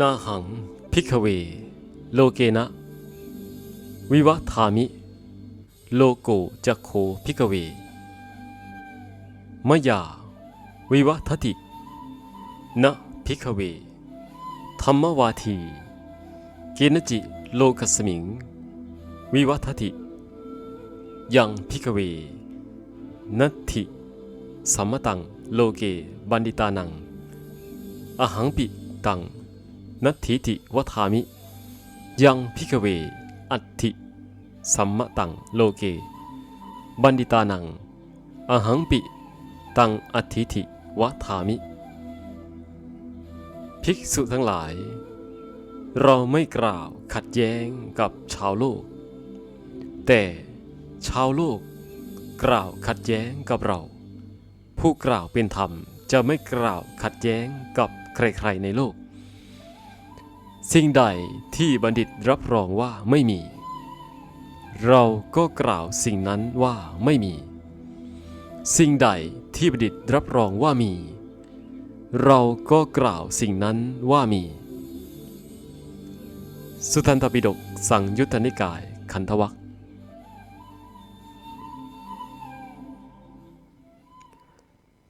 นาหังพิกเว โลเกนะ วิวัธามิ โลโกจักโคพิกเว มยา วิวัทติ นะพิกเว ธรรมวาที เกณจิโลกสมิง วิวัทติ ยังพิกเว นัตถิสัมมตังโลเกบันดิตานัง อหังปิตัง นัตถิติวัฏามิ ยังพิกเว อัตถิ สัมมตังโลเก บันดิตานัง อหังปิ ตังอัตถิติวัฏามิ ภิกษุทั้งหลาย เราไม่กล่าวขัดแย้งกับชาวโลก แต่ชาวโลกกล่าวขัดแย้งกับเรา ผู้กล่าวเป็นธรรมจะไม่กล่าวขัดแย้งกับใครๆในโลก สิ่งใดที่บัณฑิตรับรองว่าไม่มี เราก็กล่าวสิ่งนั้นว่าไม่มี สิ่งใดที่บัณฑิตรับรองว่ามี เราก็กล่าวสิ่งนั้นว่ามี สุทันตปิฎกสังยุตตนิกายขันธวัค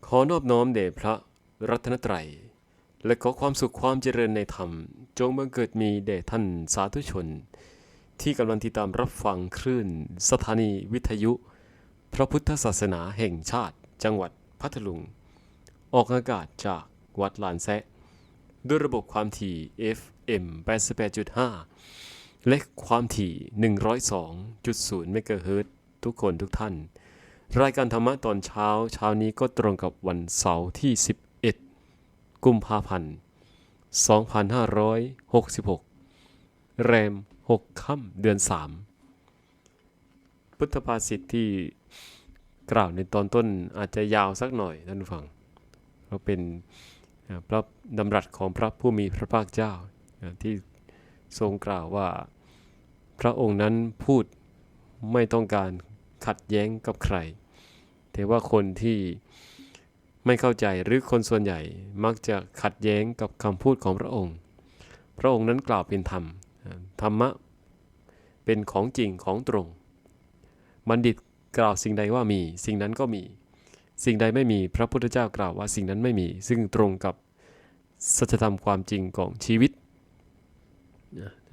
ขอนอบน้อมแด่พระรัตนตรัย และขอความสุขความเจริญในธรรม จงบังเกิดมีแด่ท่านสาธุชน ที่กำลังติดตามรับฟังคลื่น สถานีวิทยุ พระพุทธศาสนาแห่งชาติ จังหวัดพัทลุง ออกอากาศจากวัดลานแซะ ด้วยระบบความถี่ FM 88.5 และความถี่ 102.0เมกะเฮิรตทุกคนทุกท่าน รายการธรรมะตอนเช้าเช้านี้ก็ตรงกับวันเสาร์ที่ 11 กุมภาพันธ์ 2566 แรม 6 ค่ำเดือน 3 พุทธภาษิตที่กล่าวในตอนต้นอาจจะยาวสักหน่อยท่านผู้ฟัง เพราะเป็นพระดำรัสของพระผู้มีพระภาคเจ้าที่ทรงกล่าวว่าพระองค์นั้นพูดไม่ต้องการขัดแย้งกับใคร แต่ว่าคนที่ ไม่เข้าใจหรือคนส่วนใหญ่มักจะขัดแย้งกับคำพูดของพระองค์ พระองค์นั้นกล่าวเป็นธรรม ธรรมะเป็นของจริงของตรง บัณฑิตกล่าวสิ่งใดว่ามี สิ่งนั้นก็มี สิ่งใดไม่มีพระพุทธเจ้ากล่าวว่าสิ่งนั้นไม่มี ซึ่งตรงกับสัจธรรมความจริงของชีวิต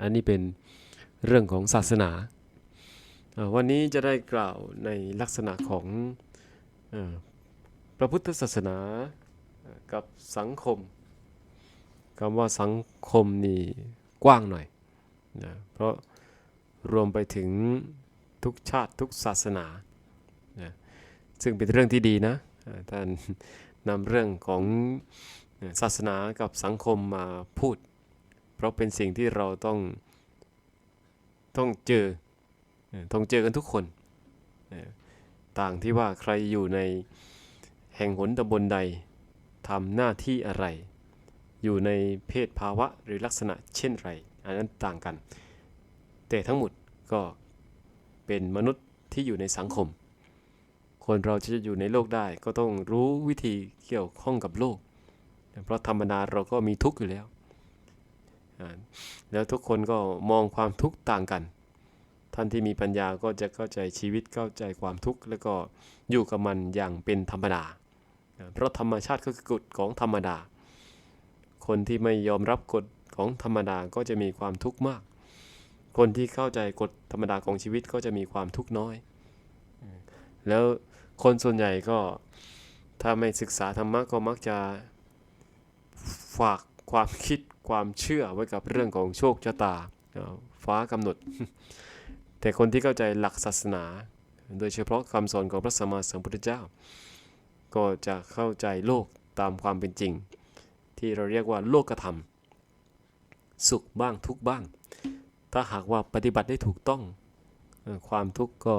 อันนี้เป็นเรื่องของศาสนา วันนี้จะได้กล่าวในลักษณะของ ระพุทธศาสนากับสังคมคำว่าสังคมนี่กว้างหน่อยนะเพราะรวมไปถึงทุกชาติทุกศาสนานะซึ่งเป็นเรื่องที่ดีนะท่านนำเรื่องของศาสนากับสังคมมาพูด เพราะเป็นสิ่งที่เราต้องต้องเจอท่อต้องเจอกันทุกคน ต่างที่ว่าใครอยู่ใน แห่งหนตำบลใดทำหน้าที่อะไร อยู่ในเพศภาวะหรือลักษณะเช่นไร อันนั้นต่างกัน แต่ทั้งหมดก็เป็นมนุษย์ที่อยู่ในสังคม คนเราจะอยู่ในโลกได้ก็ต้องรู้วิธีเกี่ยวข้องกับโลก เพราะธรรมดาเราก็มีทุกข์อยู่แล้ว แล้วทุกคนก็มองความทุกข์ต่างกัน ท่านที่มีปัญญาก็จะเข้าใจชีวิตเข้าใจความทุกข์แล้วก็อยู่กับมันอย่างเป็นธรรมดา เพราะธรรมชาติก็คือกฎของธรรมดา คนที่ไม่ยอมรับกฎของธรรมดาก็จะมีความทุกข์มาก คนที่เข้าใจกฎธรรมดาของชีวิตก็จะมีความทุกข์น้อย แล้วคนส่วนใหญ่ก็ถ้าไม่ศึกษาธรรมะก็มักจะฝากความคิดความเชื่อไว้กับเรื่องของโชคชะตาฟ้ากำหนด แต่คนที่เข้าใจหลักศาสนา โดยเฉพาะคำสอนของพระสัมมาสัมพุทธเจ้า ก็จะเข้าใจโลกตามความเป็นจริง ที่เราเรียกว่าโลกธรรม สุขบ้างทุกบ้าง ถ้าหากว่าปฏิบัติได้ถูกต้องความทุกข์ก็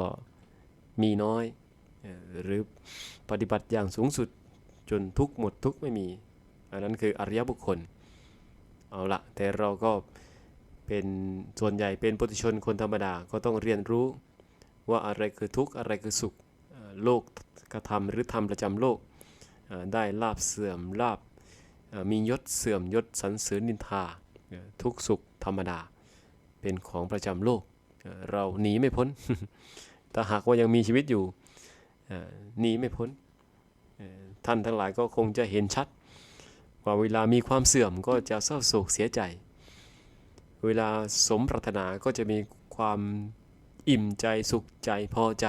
มีน้อย หรือปฏิบัติอย่างสูงสุดจนทุกหมดทุกไม่มี อันนั้นคืออริยบุคคล เอาละแต่เราก็เป็นส่วนใหญ่เป็นปุถุชนคนธรรมดาก็ต้องเรียนรู้ว่าอะไรคือทุกข์อะไรคือสุข โลกกระทำหรือธรรมประจำโลกได้ลาบเสื่อมลาบมียศเสื่อมยศสรรเสริญนินทาทุกสุขธรรมดา เป็นของประจำโลก เราหนีไม่พ้นถ้าหากว่ายังมีชีวิตอยู่หนีไม่พ้น ท่านทั้งหลายก็คงจะเห็นชัด ว่าเวลามีความเสื่อมก็จะเศร้าโศกเสียใจ เวลาสมปรารถนาก็จะมีความอิ่มใจสุขใจพอใจ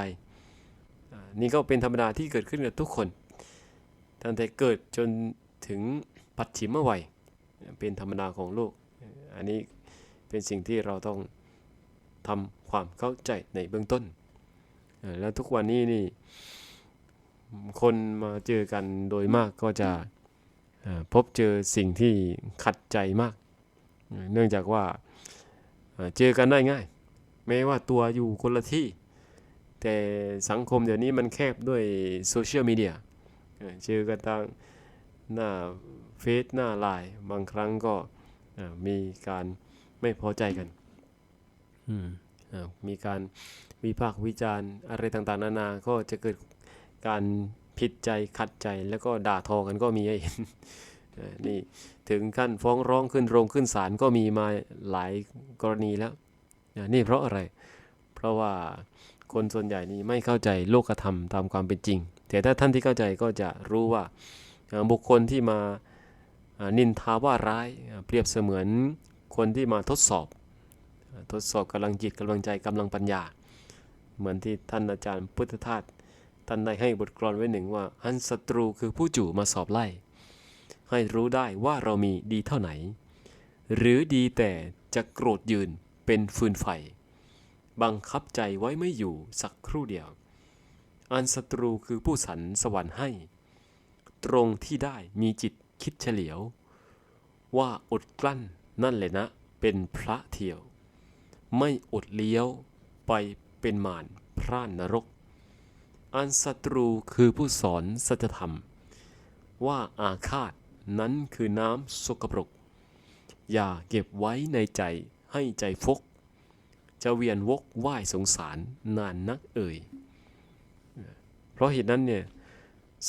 นี่ก็เป็นธรรมดาที่เกิดขึ้นกับทุกคน ตั้งแต่เกิดจนถึงปัจฉิมวัย เป็นธรรมดาของโลก อันนี้เป็นสิ่งที่เราต้องทำความเข้าใจในเบื้องต้น แล้วทุกวันนี้นี่ คนมาเจอกันโดยมากก็จะพบเจอสิ่งที่ขัดใจมาก เนื่องจากว่าเอ่อเจอกันได้ง่าย แม้ว่าตัวอยู่คนละที่ แต่สังคมเดี๋ยวนี้มันแคบด้วยโซเชียลมีเดียเอ่อเจอกันทางหน้าเฟซหน้าไลน์บางครั้งก็เอ่อมีการไม่พอใจกันอืมเอ่อมีการวิพากษ์วิจารณ์อะไรต่างๆ นานา ก็จะเกิดการผิดใจขัดใจแล้วก็ด่าทอกันก็มีให้เห็นเอ่อนี่ถึงขั้นฟ้องร้องขึ้นโรงขึ้นศาลก็มีมาหลายกรณีแล้วอ่านี่เพราะอะไร เพราะว่า คนส่วนใหญ่นี่ไม่เข้าใจโลกธรรมตามความเป็นจริง แต่ถ้าท่านที่เข้าใจก็จะรู้ว่าบุคคลที่มานินทาว่าร้ายเปรียบเสมือนคนที่มาทดสอบ ทดสอบกำลังจิตกำลังใจกำลังปัญญา เหมือนที่ท่านอาจารย์พุทธทาสท่านได้ให้บทกลอนไว้หนึ่งว่าอันศัตรูคือผู้จู่มาสอบไล่ ให้รู้ได้ว่าเรามีดีเท่าไหน หรือดีแต่จะโกรธยืนเป็นฟืนไฟ บังคับใจไว้ไม่อยู่สักครู่เดียว อันศัตรูคือผู้สรรสวรรค์ให้ ตรงที่ได้มีจิตคิดเฉลียว ว่าอดกลั้นนั่นแหละนะ เป็นพระเที่ยว ไม่อดเลี้ยวไปเป็นมารพร่านนรก อันศัตรูคือผู้สอนสัจธรรม ว่าอาฆาตนั้นคือน้ำสกปรก อย่าเก็บไว้ในใจให้ใจฟก จะเวียนวกว่ายสงสารนานนักเอ่ย เพราะเหตุนั้นเนี่ย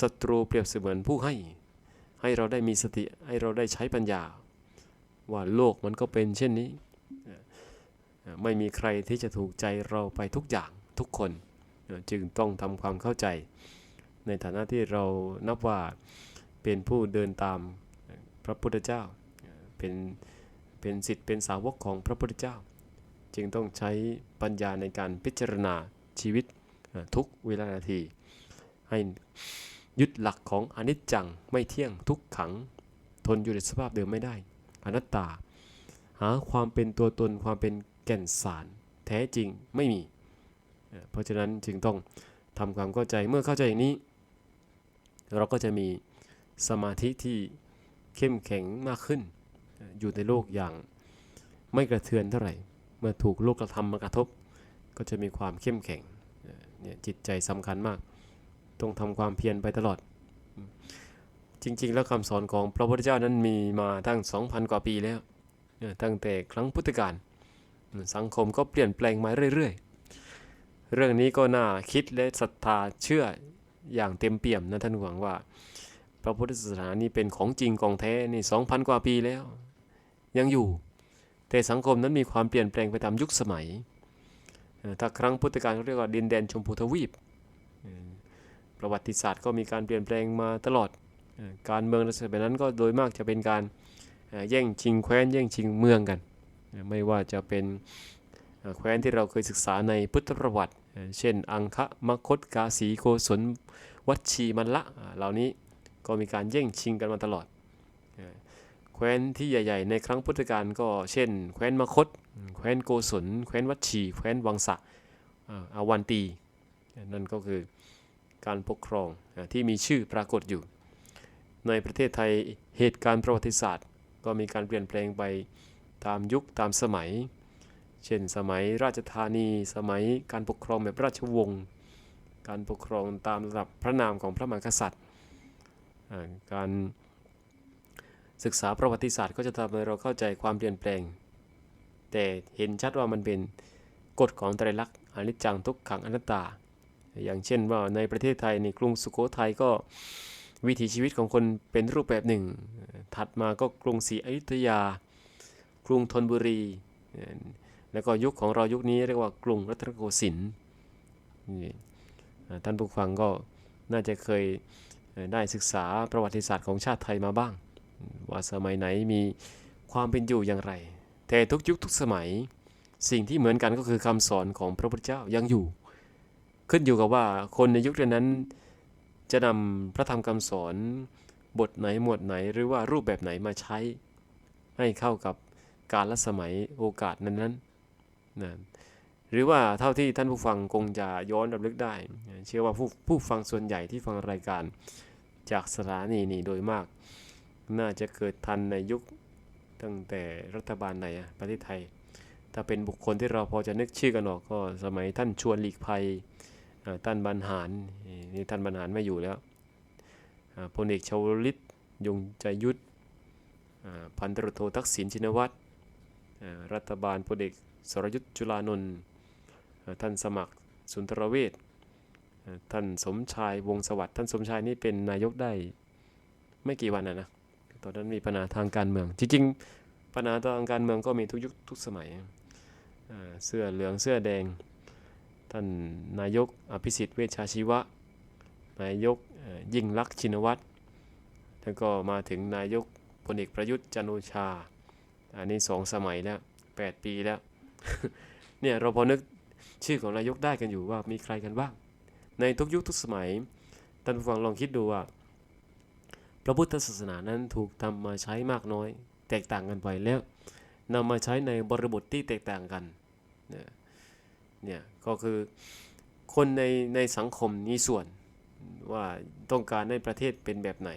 ศัตรูเปรียบเสมือนผู้ให้ ให้เราได้มีสติให้เราได้ใช้ปัญญา ว่าโลกมันก็เป็นเช่นนี้ ไม่มีใครที่จะถูกใจเราไปทุกอย่างทุกคน จึงต้องทำความเข้าใจ ในฐานะที่เรานับว่าเป็นผู้เดินตามพระพุทธเจ้า เป็นเป็นสิทธิ์เป็นสาวกของพระพุทธเจ้า จึงต้องใช้ปัญญาในการพิจารณาชีวิตทุกเวลานาที ให้ยึดหลักของอนิจจังไม่เที่ยงทุกขัง ทนอยู่ในสภาพเดิมไม่ได้ อนัตตา หาความเป็นตัวตนความเป็นแก่นสาร แท้จริงไม่มี เพราะฉะนั้นจึงต้องทำความเข้าใจเมื่อเข้าใจอย่างนี้ เราก็จะมีสมาธิที่เข้มแข็งมากขึ้น อยู่ในโลกอย่างไม่กระเทือนเท่าไหร่ มื่อถูกโลกกระทำมากระทบ ก็จะมีความเข้มแข็งเนี่ยจิตใจสำคัญมาก ต้องทำความเพียรไปตลอด จริง ๆ แล้วคำสอนของพระพุทธเจ้านั้นมีมาตั้ง 2,000 กว่าปีแล้ว ตั้งแต่ครั้งพุทธกาลสังคมก็เปลี่ยนแปลงมาเรื่อย ๆ เรื่องนี้ก็น่าคิดและศรัทธาเชื่ออย่างเต็มเปี่ยมนะท่านหวังว่า พระพุทธศาสนานี่เป็นของจริงของแท้นี่2,000 กว่าปีแล้ว ยังอยู่ แต่สังคมนั้นมีความเปลี่ยนแปลงไปตามยุคสมัย ถ้าครั้งพุทธกาลเขาเรียกว่าดินแดนชมพูทวีป ประวัติศาสตร์ก็มีการเปลี่ยนแปลงมาตลอด การเมืองในสมัยนั้นก็โดยมากจะเป็นการแย่งชิงแคว้นแย่งชิงเมืองกัน ไม่ว่าจะเป็นแคว้นที่เราเคยศึกษาในพุทธประวัติ เช่น อังคะมคตกาสีโกศลวัชชีมันละ เหล่านี้ก็มีการแย่งชิงกันมาตลอด แคว้นที่ใหญ่ ๆ ในครั้งพุทธกาลก็เช่น แคว้นมคต แคว้นโกศล แคว้นวัชชี แคว้นวังสะอาวันตี นั่นก็คือการปกครองที่มีชื่อปรากฏอยู่ ในประเทศไทยเหตุการณ์ประวัติศาสตร์ ก็มีการเปลี่ยนแปลงไปตามยุคตามสมัย เช่น สมัยราชธานี สมัยการปกครองแบบราชวงศ์ การปกครองตามระดับพระนามของพระมหากษัตริย์ การ ศึกษาประวัติศาสตร์ก็จะทำให้เราเข้าใจความเปลี่ยนแปลง แต่เห็นชัดว่ามันเป็นกฎของไตรลักษณ์อนิจจังทุกขังอนัตตา อย่างเช่นว่าในประเทศไทยในกรุงสุโขทัยก็วิถีชีวิตของคนเป็นรูปแบบหนึ่ง ถัดมาก็กรุงศรีอยุธยา กรุงธนบุรี แล้วก็ยุคของเรายุคนี้เรียกว่ากรุงรัตนโกสินทร์ท่านผู้ฟังก็น่าจะเคยได้ศึกษาประวัติศาสตร์ของชาติไทยมาบ้าง ว่าสมัยไหนมีความเป็นอยู่อย่างไร แต่ทุกยุคทุกสมัย สิ่งที่เหมือนกันก็คือคำสอนของพระพุทธเจ้ายังอยู่ ขึ้นอยู่กับว่าคนในยุคนั้น จะนำพระธรรมคำสอน บทไหนหมวดไหนหรือว่ารูปแบบไหนมาใช้ ให้เข้ากับการละสมัยโอกาสนั้นๆนะหรือว่าเท่าที่ท่านผู้ฟังคงจะย้อนรำลึกได้ เชื่อว่าผู้ผู้ฟังส่วนใหญ่ที่ฟังรายการจากสถานีนี้โดยมาก น่าจะเกิดทันในยุคตั้งแต่รัฐบาลไหนอะประเทศไทย ถ้าเป็นบุคคลที่เราพอจะนึกชื่อกันออกก็สมัยท่านชวนหลีกภัยท่านบรรหารนี่ท่านบรรหารไม่อยู่แล้วพลเอกชวลิตยงใจยุทธพันตรโททักษิณชินวัตรรัฐบาลพลเอกสรยุทธจุลานนท์ท่านสมัครสุนทรเวชท่านสมชายวงสวัสดิ์ท่านสมชายนี่เป็นนายกได้ไม่กี่วันนะนะ ตอนนั้นมีปัญหาทางการเมือง จริงๆปัญหาทางการเมืองก็มีทุกยุคทุกสมัยเสื้อเหลืองเสื้อแดง ท่านนายกอภิสิทธิ์เวชชาชีวะ นายกยิ่งลักษณ์ชินวัตรแล้วก็มาถึงนายกพลเอกประยุทธ์จันโอชา อันนี้สองสมัยแล้ว8ปีแล้ว เนี่ยเราพอนึกชื่อของนายกได้กันอยู่ว่ามีใครกันบ้าง ในทุกยุคทุกสมัยท่านผู้ฟังลองคิดดูว่า พระพุทธศาสนานั้นถูกทำมาใช้มากน้อย แตกต่างกันไปแล้วนำมาใช้ในบริบทที่แตกต่างกันเนี่ยก็คือคนในในสังคมมีส่วนว่าต้องการให้ประเทศเป็นแบบไหน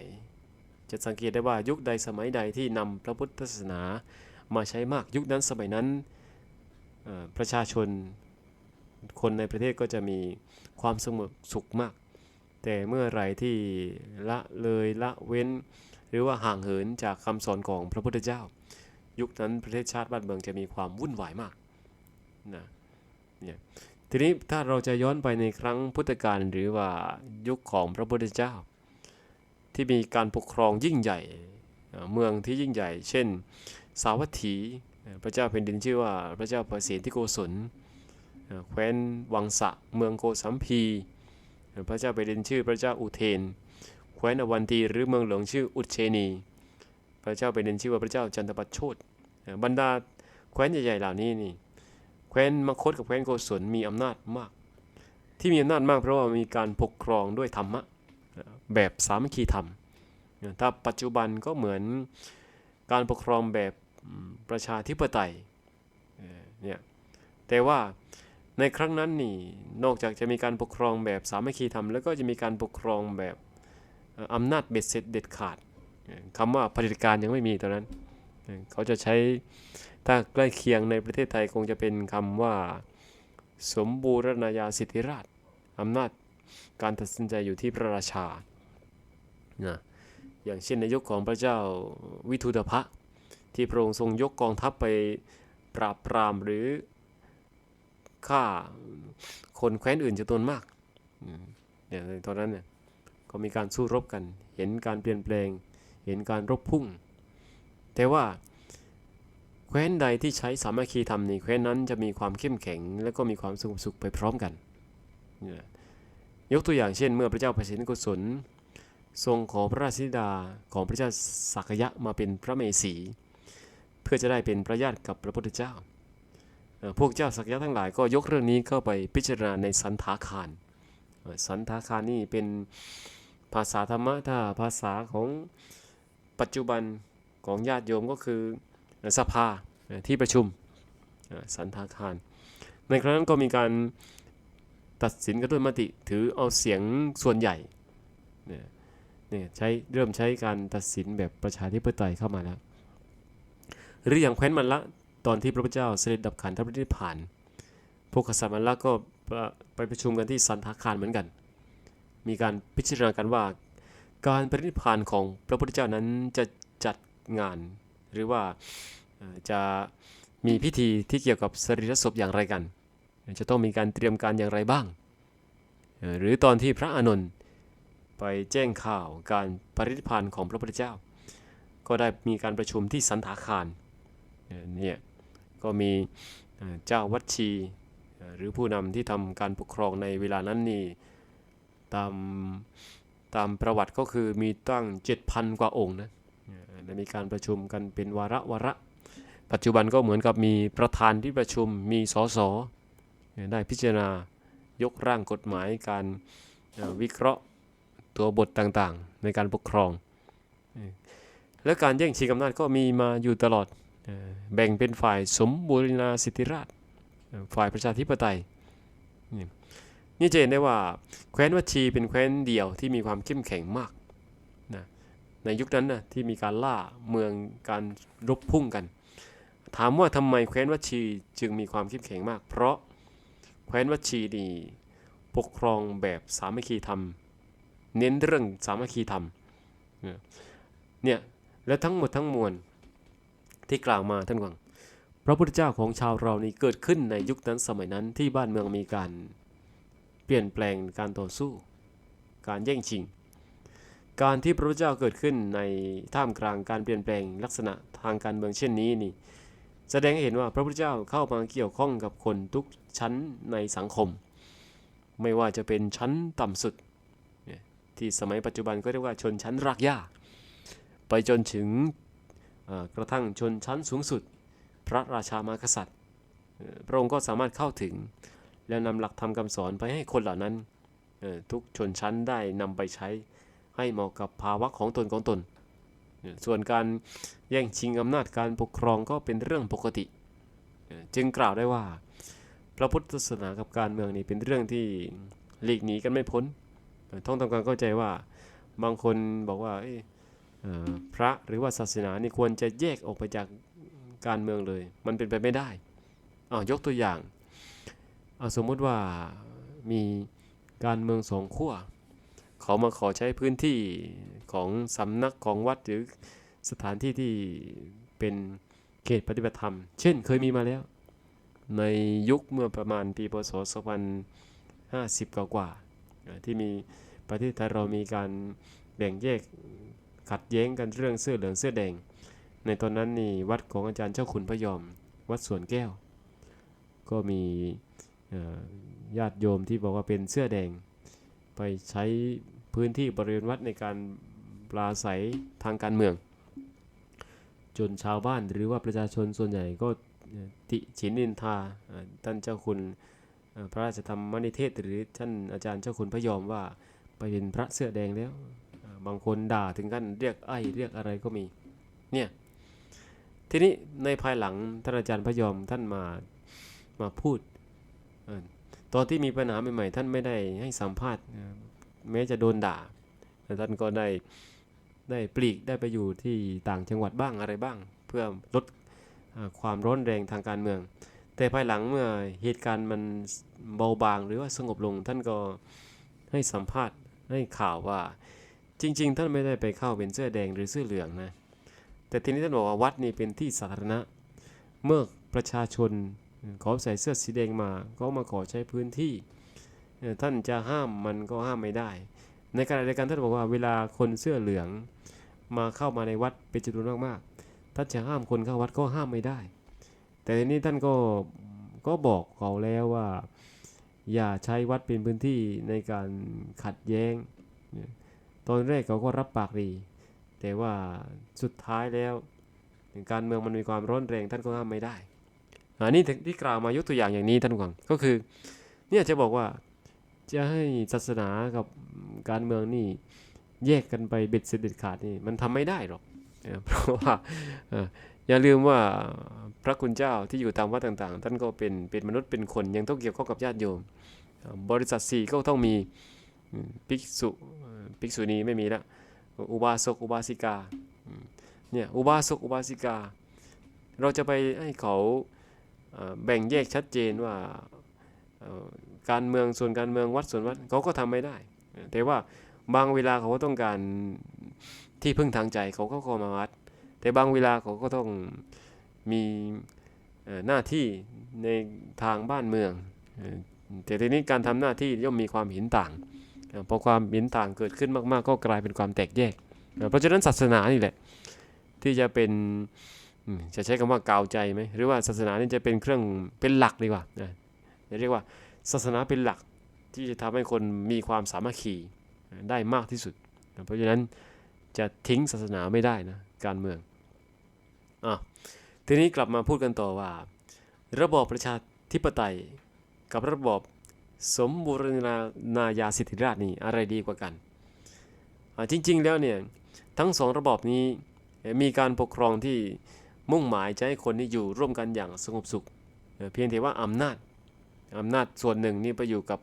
จะสังเกตได้ว่ายุคใดสมัยใดที่นำพระพุทธศาสนามาใช้มากยุคนั้นสมัยนั้นประชาชนคนในประเทศก็จะมีความสงบสุขมาก แต่เมื่อไรที่ละเลยละเว้น หรือว่าห่างเหินจากคำสอนของพระพุทธเจ้า ยุคนั้นประเทศชาติบ้านเมืองจะมีความวุ่นวายมากนะเนี่ยทีนี้ถ้าเราจะย้อนไปในครั้งพุทธกาลหรือว่ายุคของพระพุทธเจ้า ที่มีการปกครองยิ่งใหญ่เมืองที่ยิ่งใหญ่ เช่น สาวัตถี พระเจ้าแผ่นดินชื่อว่าพระเจ้าประสิทธิโกศลแคว้นวังสะเมืองโกสัมพี พระเจ้าแผ่นดินชื่อพระเจ้าอุเทน แคว้นอวันตีหรือเมืองหลวงชื่ออุเชนี พระเจ้าแผ่นดินชื่อว่าพระเจ้าจันทปัชโชตบรรดาแคว้นใหญ่ๆเหล่านี้นี่ แคว้นมคตกับแคว้นโกศลมีอำนาจมาก ที่มีอำนาจมากเพราะว่ามีการปกครองด้วยธรรมะแบบสามัคคีธรรม ถ้าปัจจุบันก็เหมือนการปกครองแบบประชาธิปไตยเนี่ย แต่ว่า ในครั้งนั้นนี่นอกจากจะมีการปกครองแบบสามัคคีธรรมแล้วก็จะมีการปกครองแบบอำนาจเบ็ดเสร็จเด็ดขาดคำว่าผลิตการยังไม่มีตอนนั้น เขาจะใช้ถ้าใกล้เคียงในประเทศไทยคงจะเป็นคำว่าสมบูรณาญาสิทธิราชอำนาจการตัดสินใจอยู่ที่พระราชานะอย่างเช่นในยุคของพระเจ้าวิทุตภะที่พระองค์ทรงยกกองทัพไปปราบปรามหรือ ฆ่าคนแคว้นอื่นจำนวนมากเนี่ยตอนนั้นเนี่ยก็มีการสู้รบกัน เห็นการเปลี่ยนแปลง เห็นการรบพุ่ง แต่ว่าแคว้นใดที่ใช้สามัคคีธรรมนี่แคว้นนั้นจะมีความเข้มแข็ง และก็มีความสงบสุขไปพร้อมกัน ยกตัวอย่างเช่น เมื่อพระเจ้าประสิทธิโกศล ทรงขอพระราชธิดาของพระเจ้าสักยะมาเป็นพระเมสี เพื่อจะได้เป็นพระญาติกับพระพุทธเจ้า พวกเจ้าสักยะทั้งหลายก็ยกเรื่องนี้เข้าไปพิจารณาในสันทาคาร สันทาคารนี่เป็นภาษาธรรมะถ้าภาษาของปัจจุบันของญาติโยมก็คือสภาที่ประชุมสันทาคาร ในครั้งนั้นก็มีการตัดสินกันด้วยมติถือเอาเสียงส่วนใหญ่เนี่ยใช้เริ่มใช้การตัดสินแบบประชาธิปไตยเข้ามาแล้ว หรืออย่างแคว้นมันละ ตอนที่พระพุทธเจ้าเสด็จดับขันธปรินิพพาน พวกกษัตริย์มันละก็ไปประชุมกันที่สันทาคารเหมือนกัน มีการพิจารณากันว่า การปรินิพพานของพระพุทธเจ้านั้นจะจัดงาน หรือว่าจะมีพิธีที่เกี่ยวกับสรีระศพอย่างไรกัน จะต้องมีการเตรียมการอย่างไรบ้าง หรือตอนที่พระอานนท์ไปแจ้งข่าวการปรินิพานของพระพุทธเจ้า ก็ได้มีการประชุมที่สันทาคารเนี่ย ก็มีเจ้าวัดชี หรือผู้นำที่ทำการปกครองในเวลานั้นนี่ตามตามประวัติก็คือมีตั้ง 7,000 กว่าองค์นะและมีการประชุมกันเป็นวาระวาระ ปัจจุบันก็เหมือนกับมีประธานที่ประชุมมีสสเอ่อได้พิจารณายกร่างกฎหมายการวิเคราะห์ตัวบทต่างๆ ในการปกครอง และการแย่งชิงอำนาจก็มีมาอยู่ตลอด แบ่งเป็นฝ่ายสมบูรณาสิทธิราชฝ่ายประชาธิปไตย นี่จะเห็นได้ว่าแคว้นวัชีเป็นแคว้นเดียวที่มีความเข้มแข็งมากนะในยุคนั้นนะที่มีการล่าเมืองการรบพุ่งกัน ถามว่าทำไมแคว้นวัชีจึงมีความเข้มแข็งมาก เพราะแคว้นวัชีนี่ปกครองแบบสามัคคีธรรม เน้นเรื่องสามัคคีธรรมเนี่ยและทั้งหมดทั้งมวล ที่กล่าวมาท่านฟัง พระพุทธเจ้าของชาวเรานี่เกิดขึ้นในยุคนั้นสมัยนั้นที่บ้านเมืองมีการเปลี่ยนแปลงการต่อสู้ การแย่งชิง การที่พระพุทธเจ้าเกิดขึ้นในท่ามกลางการเปลี่ยนแปลงลักษณะทางการเมืองเช่นนี้นี่ แสดงให้เห็นว่าพระพุทธเจ้าเข้ามาเกี่ยวข้องกับคนทุกชั้นในสังคม ไม่ว่าจะเป็นชั้นต่ำสุดที่สมัยปัจจุบันก็เรียกว่าชนชั้นรากหญ้าไปจนถึง กระทั่งชนชั้นสูงสุด พระราชามากษัตริย์ พระองค์ก็สามารถเข้าถึง แล้วนำหลักธรรมคำสอนไปให้คนเหล่านั้น ทุกชนชั้นได้นำไปใช้ให้เหมาะกับภาวะของตนของตน ส่วนการแย่งชิงอำนาจการปกครองก็เป็นเรื่องปกติ จึงกล่าวได้ว่า พระพุทธศาสนากับการเมืองนี่เป็นเรื่องที่หลีกหนีกันไม่พ้นท่อต้องทำความเข้าใจว่าบางคนบอกว่า พระหรือว่าศาสนานี่ควรจะแยกออกไปจากการเมืองเลย มันเป็นไปไม่ได้อายกตัวอย่างเอาสมมติว่ามีการเมืองสองขั้วเขามาขอใช้พื้นที่ของสำนักของวัดหรือสถานที่ที่เป็นเขตปฏิบัติธรรม เช่นเคยมีมาแล้ว ในยุคเมื่อประมาณปีพศ2050กว่ากว่าๆเอ่อที่มีประเทศไทยเรามีการแบ่งแยก ขัดแย้งกันเรื่องเสื้อเหลืองเสื้อแดง ในตอนนั้นนี่วัดของอาจารย์เจ้าขุนพยอม วัดสวนแก้ว ก็มีญาติโยมที่บอกว่าเป็นเสื้อแดง ไปใช้พื้นที่บริเวณวัดในการปราศัยทางการเมือง จนชาวบ้านหรือว่าประชาชนส่วนใหญ่ก็ติฉินนินทาท่านเจ้าคุณพระราชธรรมนิเทศ หรือท่านอาจารย์เจ้าคุณพระยอมว่าไปเป็นพระเสื้อแดงแล้ว บางคนด่าถึงขั้นเรียกไอ้เรียกอะไรก็มี เนี่ย ทีนี้ในภายหลังท่านอาจารย์พยอมท่านมามาพูด ตอนที่มีปัญหาใหม่ๆท่านไม่ได้ให้สัมภาษณ์แม้จะโดนด่าแต่ท่านก็ได้ได้ปลีกได้ไปอยู่ที่ต่างจังหวัดบ้างอะไรบ้าง เพื่อลดอความร้อนแรงทางการเมือง แต่ภายหลังเมื่อเหตุการณ์มันเบาบางหรือว่าสงบลงท่านก็ให้สัมภาษณ์ให้ข่าวว่า จริง ๆ ท่านไม่ได้ไปเข้าเป็นเสื้อแดงหรือเสื้อเหลืองนะ แต่ทีนี้ท่านบอกว่าวัดนี่เป็นที่สาธารณะ เมื่อประชาชนขอใส่เสื้อสีแดงมาก็มาขอใช้พื้นที่ ท่านจะห้ามมันก็ห้ามไม่ได้ ในขณะเดียวกันท่านบอกว่าเวลาคนเสื้อเหลืองมาเข้ามาในวัดเป็นจำนวนมากๆ ท่านจะห้ามคนเข้าวัดก็ห้ามไม่ได้ แต่ทีนี้ท่านก็ก็บอกเขาแล้วว่า อย่าใช้วัดเป็นพื้นที่ในการขัดแย้ง ตอนแรกเขาก็รับปากดี แต่ว่าสุดท้ายแล้ว การเมืองมันมีความร้อนแรงท่านก็ห้ามไม่ได้อันนี้ที่กล่าวมายกตัวอย่างอย่างนี้ท่านผู้ฟังก็คือเนี่ยจะบอกว่าจะให้ศาสนากับการเมืองนี่แยกกันไปเบ็ดเสร็จเด็ดขาดนี่มันทำไม่ได้หรอกเออเพราะว่าอย่าลืมว่าพระคุณเจ้าที่อยู่ตามวัดต่างๆ ท่านก็เป็นเป็นมนุษย์เป็นคนยังต้องเกี่ยวข้องกับญาติโยม บริษัทสี่ก็ต้องมีภิกษุ ภิกษุณีไม่มีและอุบาสกอุบาสิกาเนี่ยอุบาสกอุบาสิกา เราจะไปให้เขาแบ่งแยกชัดเจนว่าการเมืองส่วนการเมืองวัดส่วนวัดเขาก็ทำไม่ได้ แต่ว่าบางเวลาเขาก็ต้องการที่พึ่งทางใจเขาก็ข้ามาวัด แต่บางเวลาเขาก็ต้องมีหน้าที่ในทางบ้านเมือง แต่ทีนี้การทำหน้าที่ย่อมมีความเห็นต่าง พอความเห็นต่างเกิดขึ้นมากๆ ก็กลายเป็นความแตกแยก เพราะฉะนั้นศาสนานี่แหละ ที่จะเป็นจะใช้คำว่ากาวใจไหมหรือว่าศาสนานี่จะเป็นเครื่องเป็นหลักดีกว่านะจะเรียกว่าศาสนาเป็นหลักที่จะทำให้คนมีความสามัคคีได้มากที่สุดนะเพราะฉะนั้นจะทิ้งศาสนาไม่ได้นะการเมืองอะทีนี้กลับมาพูดกันต่อว่า ระบอบประชาธิปไตยกับระบอบ สมบูรณาญาญาสิทธิราชนี่อะไรดีกว่ากัน จริงๆแล้วเนี่ย ทั้งสองระบอบนี้มีการปกครองที่มุ่งหมายจะให้คนที่อยู่ร่วมกันอย่างสงบสุข เพียงแต่ว่าอำนาจอำนาจส่วนหนึ่งนี่ไปอยู่กับ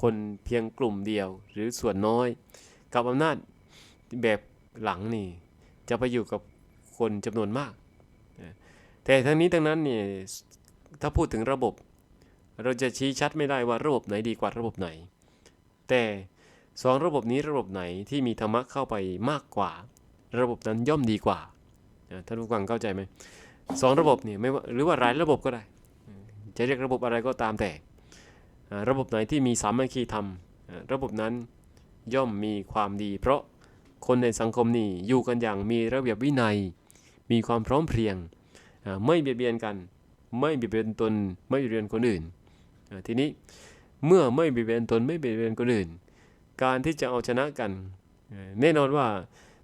คนเพียงกลุ่มเดียวหรือส่วนน้อย กับอำนาจแบบหลังนี่จะไปอยู่กับคนจำนวนมาก แต่ทั้งนี้ทั้งนั้นเนี่ยถ้าพูดถึงระบบ เราจะชี้ชัดไม่ได้ว่าระบบไหนดีกว่าระบบไหน แต่สองระบบนี้ระบบไหนที่มีธรรมะเข้าไปมากกว่า ระบบนั้นย่อมดีกว่าท่านผู้ฟังเข้าใจไหมสองระบบเนี่ยไม่ว่าหรือว่าหลายระบบก็ได้ จะเรียกระบบอะไรก็ตามแต่ ระบบไหนที่มีสามัคคีธรรมระบบนั้นย่อมมีความดี เพราะคนในสังคมนี่อยู่กันอย่างมีระเบียบวินัย มีความพร้อมเพรียง ไม่เบียดเบียนกัน ไม่เบียดเบียนตน ไม่เบียดเบียนคนอื่น ทีนี้เมื่อไม่เบียดเบียนตนไม่เบียดเบียนคนอื่น การที่จะเอาชนะกัน แน่นอนว่า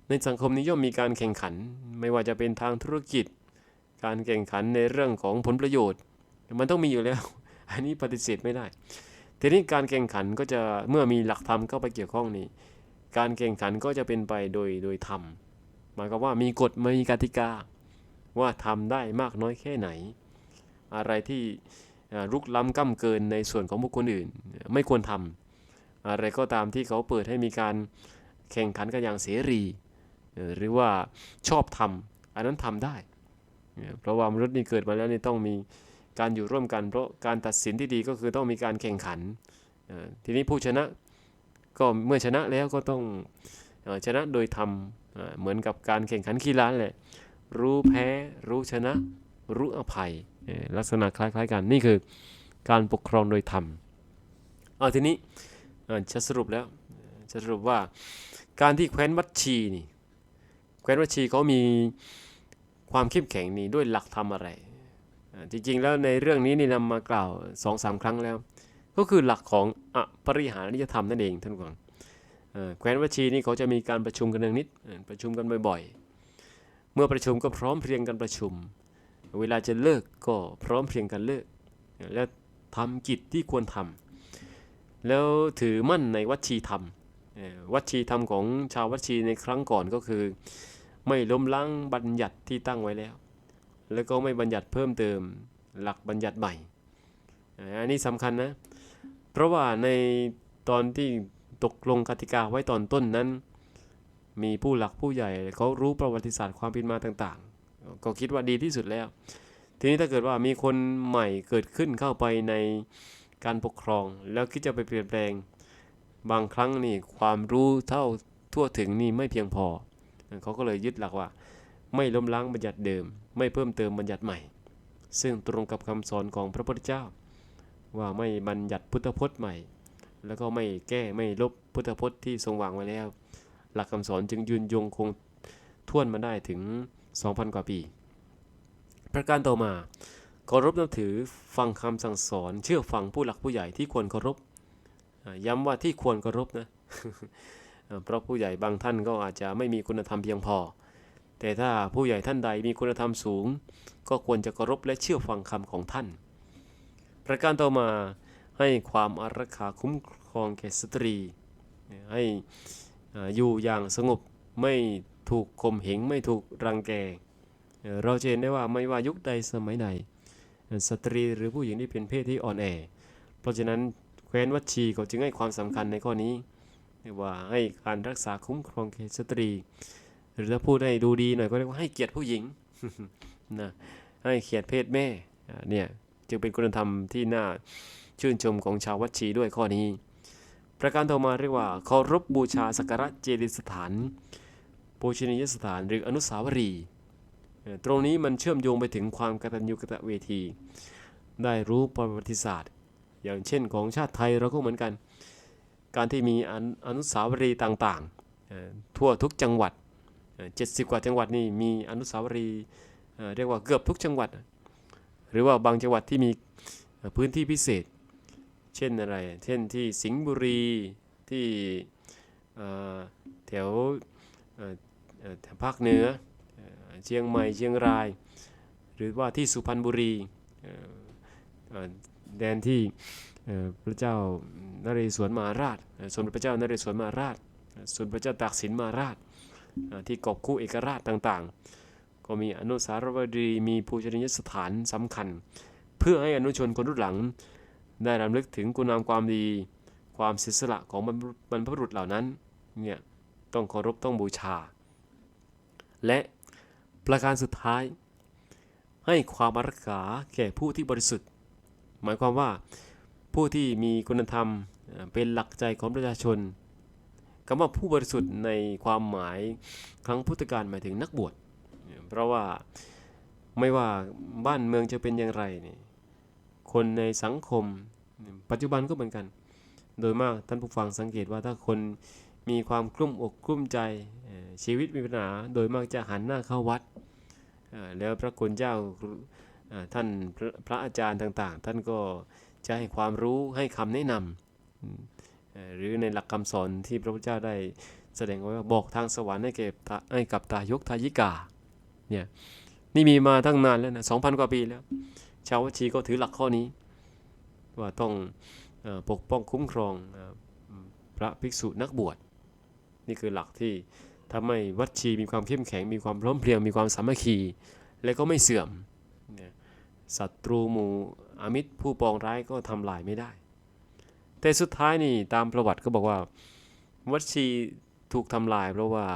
ในสังคมนี้ย่อมมีการแข่งขัน ไม่ว่าจะเป็นทางธุรกิจ การแข่งขันในเรื่องของผลประโยชน์ มันต้องมีอยู่แล้ว อันนี้ปฏิเสธไม่ได้ ทีนี้การแข่งขันก็จะเมื่อมีหลักธรรมเข้าไปเกี่ยวข้องนี้ การแข่งขันก็จะเป็นไปโดยโดยธรรมหมายความว่ามีกฎมีกติกา ว่าทำได้มากน้อยแค่ไหน อะไรที่ รุกล้ำก้ำเกินในส่วนของบุคคลอื่น ไม่ควรทำอะไรก็ตามที่เขาเปิดให้มีการแข่งขันกันอย่างเสรี หรือว่าชอบทำอันนั้นทำได้ เพราะว่ามนุษย์นี่เกิดมาแล้วนี่ต้องมีการอยู่ร่วมกัน เพราะการตัดสินที่ดีก็คือต้องมีการแข่งขัน ทีนี้ผู้ชนะก็เมื่อชนะแล้วก็ต้องชนะโดยธรรมเหมือนกับการแข่งขันกีฬาแหละ รู้แพ้ รู้ชนะ รู้อภัย ลักษณะคล้ายๆกันนี่คือการปกครองโดยธรรมเอาทีนี้จะสรุปแล้วจะสรุปว่าการที่แคว้นวัดชีนี่แคว้นวัชีเขามีความเข้มแข็งนี่ด้วยหลักธรรมอะไร จริงๆแล้วในเรื่องนี้นี่นำมากล่าวสองสามครั้งแล้ว ก็คือหลักของอปริหานิยธรรมนั่นเองท่านผู้ฟังแคว้นวัชีนี่เขาจะมีการประชุมกันเนืองนิดประชุมกันบ่อยๆ เมื่อประชุมก็พร้อมเพรียงกันประชุม เวลาจะเลิกก็พร้อมเพรียงกันเลิก แล้วทำกิจที่ควรทำแล้วถือมั่นในวัชีธรรมวัชีธรรมของชาววัชีในครั้งก่อนก็คือ ไม่ล้มล้างบัญญัติที่ตั้งไว้แล้ว แล้วก็ไม่บัญญัติเพิ่มเติมหลักบัญญัติใหม่อันนี้สำคัญนะ เพราะว่าในตอนที่ตกลงกติกาไว้ตอนต้นนั้น มีผู้หลักผู้ใหญ่เขารู้ประวัติศาสตร์ความเป็นมาต่าง ก็คิดว่าดีที่สุดแล้ว ทีนี้ถ้าเกิดว่ามีคนใหม่เกิดขึ้นเข้าไปในการปกครอง แล้วคิดจะไปเปลี่ยนแปลง บางครั้งนี่ความรู้เท่าทั่วถึงนี่ไม่เพียงพอ เขาก็เลยยึดหลักว่า ไม่ล้มล้างบัญญัติเดิม ไม่เพิ่มเติมบัญญัติใหม่ ซึ่งตรงกับคำสอนของพระพุทธเจ้า ว่าไม่บัญญัติพุทธพจน์ใหม่ แล้วก็ไม่แก้ไม่ลบพุทธพจน์ที่ทรงวางไว้แล้ว หลักคำสอนจึงยืนยงคงท่วนมาได้ถึง 2,000 กว่าปี ประการต่อมาเคารพนับถือฟังคำสั่งสอนเชื่อฟังผู้หลักผู้ใหญ่ที่ควรเคารพย้ำว่าที่ควรเคารพนะเพราะผู้ใหญ่บางท่านก็อาจจะไม่มีคุณธรรมเพียงพอ แต่ถ้าผู้ใหญ่ท่านใดมีคุณธรรมสูง ก็ควรจะเคารพและเชื่อฟังคำของท่าน ประการต่อมาให้ความอารักขาคุ้มครองแก่สตรี ให้อยู่อย่างสงบไม่ ถูกข่มเหงไม่ถูกรังแก เราจะเห็นได้ว่าไม่ว่ายุคใดสมัยใดสตรีหรือผู้หญิงที่เป็นเพศที่อ่อนแอ เพราะฉะนั้นแคว้นวัชีเขาจึงให้ความสำคัญในข้อนี้ว่าให้การรักษาคุ้มครองแก่สตรี หรือถ้าพูดให้ดูดีหน่อยก็เรียกว่าให้เกียรติผู้หญิงนะให้เกียรติเพศแม่เนี่ยจึงเป็นคุณธรรมที่น่าชื่นชมของชาววัชีด้วยข้อนี้ ประการต่อมาเรียกว่าเคารพบูชาสักการะเจดีย์สถาน ปูชนียสถานหรืออนุสาวรีย์ตรงนี้มันเชื่อมโยงไปถึงความกตัญญูกตเวที ได้รู้ประวัติศาสตร์ อย่างเช่นของชาติไทยเราก็เหมือนกัน การที่มีอนอนุสาวรีย์ต่างๆ ทั่วทุกจังหวัดเจ็ดสิบกว่าจังหวัดนี่มีอนุสาวรีย์เรียกว่าเกือบทุกจังหวัด หรือว่าบางจังหวัดที่มีพื้นที่พิเศษ เช่นอะไร เช่นที่สิงห์บุรีที่แถว ภาคเหนือเชียงใหม่เชียงราย หรือว่าที่สุพรรณบุรีแดนที่พระเจ้านเรศวรมหาราชเอ่อสมเด็จพระเจ้านเรศวรมหาราชเอ่อสมเด็จพระเจ้าตากสินมหาราชที่กอบคู่เอกราชต่างๆ ก็มีอนุสาวรีย์มีภูชนียสถานสำคัญ เพื่อให้อนุชนคนรุ่นหลัง ได้รำลึกถึงคุณงามความดีความเสียสละของบรรพบุรุษเหล่านั้นเนี่ยต้องเคารพต้องบูชา และประการสุดท้าย ให้ความอารักขาแก่ผู้ที่บริสุทธิ์ หมายความว่าผู้ที่มีคุณธรรมเอ่อเป็นหลักใจของประชาชนคำว่าผู้บริสุทธิ์ในความหมายครั้งพุทธกาลหมายถึงนักบวช เพราะว่าไม่ว่าบ้านเมืองจะเป็นอย่างไรนี่คนในสังคมปัจจุบันก็เหมือนกัน โดยมากท่านผู้ฟังสังเกตว่าถ้าคน มีความกลุ้มอกกลุ้มใจชีวิตมีปัญหาโดยมากจะหันหน้าเข้าวัดแล้วพระคุณเจ้าท่านพระพระอาจารย์ต่างๆ ท่านก็จะให้ความรู้ให้คำแนะนำอืมเอ่อหรือในหลักคำสอนที่พระพุทธเจ้าได้แสดงไว้ว่าบอกทางสวรรค์ให้เก็บให้กับตายกทายิกาเนี่ยนี่มีมาตั้งนานแล้วนะสองพันกว่าปีแล้ว ชาววัชีก็ถือหลักข้อนี้ ว่าต้องอปกป้องคุ้มครองอพระภิกษุนักบวช นี่คือหลักที่ทำให้วัดชีมีความเข้มแข็ง มีความพร้อมเพรียง มีความสามัคคี และก็ไม่เสื่อมนะศัตรูหมู่อามิตรผู้ปองร้ายก็ทำลายไม่ได้ แต่สุดท้ายนี่ตามประวัติก็บอกว่า วัดชีถูกทำลายเพราะว่า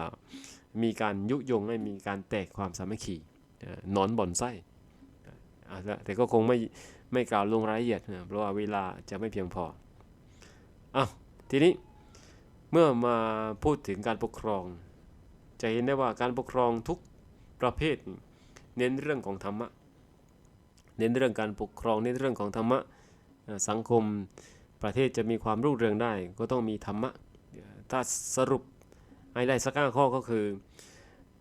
มีการยุยงให้มีการแตกความสามัคคีนอนบ่อนไส้แต่ก็คงไม่ไม่กล่าวลงรายละเอียดนะเพราะว่าเวลาจะไม่เพียงพออ้าวทีนี้ เมื่อมาพูดถึงการปกครอง จะเห็นได้ว่าการปกครองทุกประเภท เน้นเรื่องของธรรมะ เน้นเรื่องการปกครอง เน้นเรื่องของธรรมะสังคมประเทศจะมีความรุ่งเรืองได้ ก็ต้องมีธรรมะ ถ้าสรุปไฮไลท์สักห้าข้อก็คือ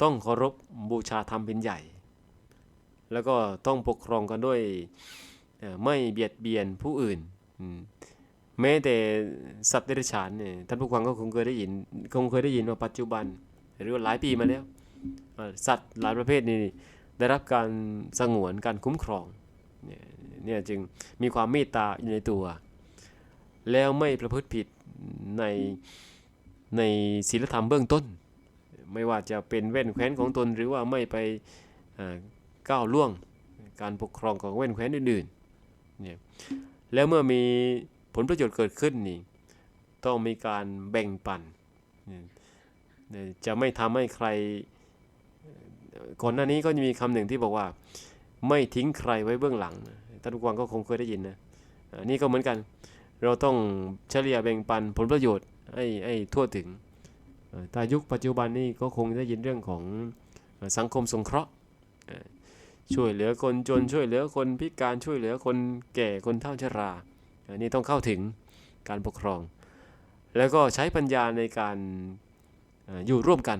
ต้องเคารพบูชาธรรมเป็นใหญ่ แล้วก็ต้องปกครองกันด้วยไม่เบียดเบียนผู้อื่น แม้แต่สัตว์เดรัจฉานเนี่ยท่านผู้ฟังก็คงเคยได้ยิน คงเคยได้ยินว่าปัจจุบัน หรือว่าหลายปีมาแล้ว สัตว์หลายประเภทนี่ได้รับการสงวนการคุ้มครองเนี่ยนี่จึงมีความเมตตาอยู่ในตัว แล้วไม่ประพฤติผิดในในศีลธรรมเบื้องต้น ไม่ว่าจะเป็นเว้นแคว้นของตน หรือว่าไม่ไปก้าวล่วงการปกครองของเว้นแคว้นอื่นๆเนี่ยแล้วเมื่อมี ผลประโยชน์เกิดขึ้นนี่ต้องมีการแบ่งปัน จะไม่ทำให้ใคร ก่อนหน้านี้ก็จะมีคำหนึ่งที่บอกว่า ไม่ทิ้งใครไว้เบื้องหลังท่านผู้ฟังก็คงเคยได้ยินนะนี่ก็เหมือนกัน เราต้องเฉลี่ยแบ่งปันผลประโยชน์ให้ให้ทั่วถึงแต่ยุคปัจจุบันนี้ก็คงได้ยินเรื่องของสังคมสงเคราะห์ช่วยเหลือคนจนช่วยเหลือคนพิการช่วยเหลือคนแก่คนเฒ่าชรา อันนี้ต้องเข้าถึงการปกครอง แล้วก็ใช้ปัญญาในการอยู่ร่วมกัน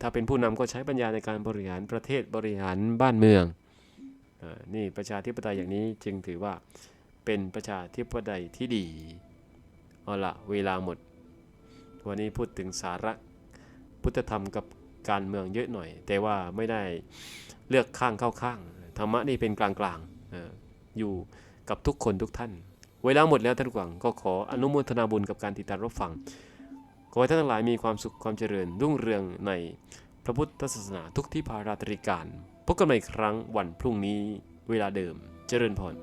ถ้าเป็นผู้นำก็ใช้ปัญญาในการบริหารประเทศบริหารบ้านเมือง นี่ประชาธิปไตยอย่างนี้จึงถือว่าเป็นประชาธิปไตยที่ดี เอาละเวลาหมด วันนี้พูดถึงสาระพุทธธรรมกับการเมืองเยอะหน่อย แต่ว่าไม่ได้เลือกข้างเข้าข้าง ธรรมะนี่เป็นกลางๆอยู่กับทุกคนทุกท่าน เวลาหมดแล้วท่านผู้ฟังก็ขออนุโมทนาบุญกับการติดตามรับฟัง ขอให้ท่านทั้งหลายมีความสุขความเจริญรุ่งเรืองในพระพุทธศาสนาทุกที่พาราตริการ พบกันใหม่อีกครั้งวันพรุ่งนี้เวลาเดิมเจริญพร